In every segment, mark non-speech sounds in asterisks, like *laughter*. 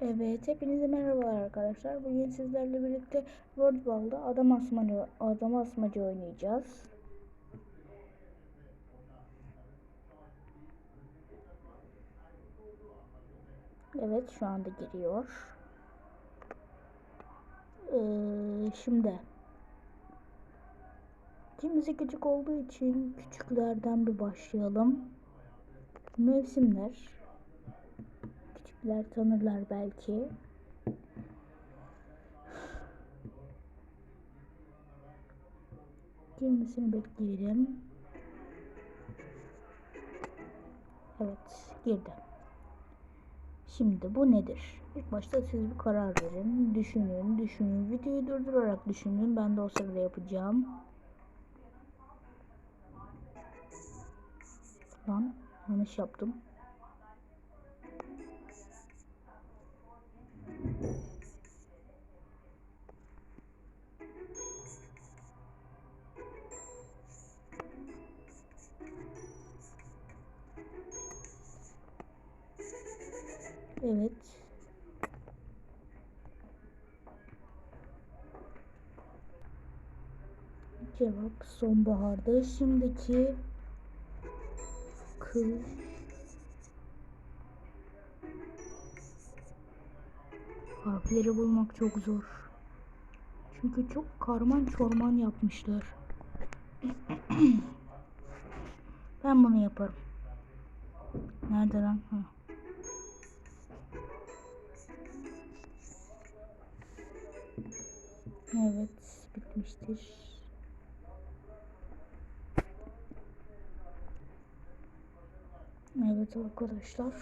Evet, hepinize merhabalar arkadaşlar. Bugün sizlerle birlikte World Ball'da adam asmacı, adam asmacı oynayacağız. Evet, şu anda giriyor. Ee, şimdi Kimisi küçük olduğu için küçüklerden bir başlayalım. Mevsimler. Küçükler tanırlar belki. Girmesini bekleyelim. Evet, girdi. Şimdi bu nedir? İlk başta siz bir karar verin. Düşünün, düşünün. Videoyu durdurarak düşünün. Ben de o sırada yapacağım. Lan yanlış yaptım. Evet. Cevap sonbaharda. Şimdiki kız harfleri bulmak çok zor. Çünkü çok karman çorman yapmışlar. *clears throat* ben bunu yaparım. Nerede lan? Ha. Evet, bitmiştir. Evet arkadaşlar.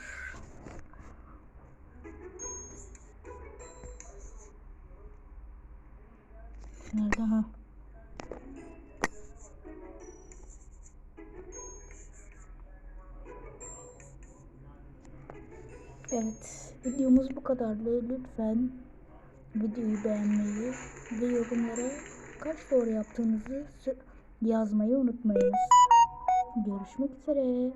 Nerede ha? Evet, videomuz bu kadardı. Lütfen videoyu beğenmeyi ve yorumlara kaç doğru yaptığınızı yazmayı unutmayınız. Görüşmek üzere.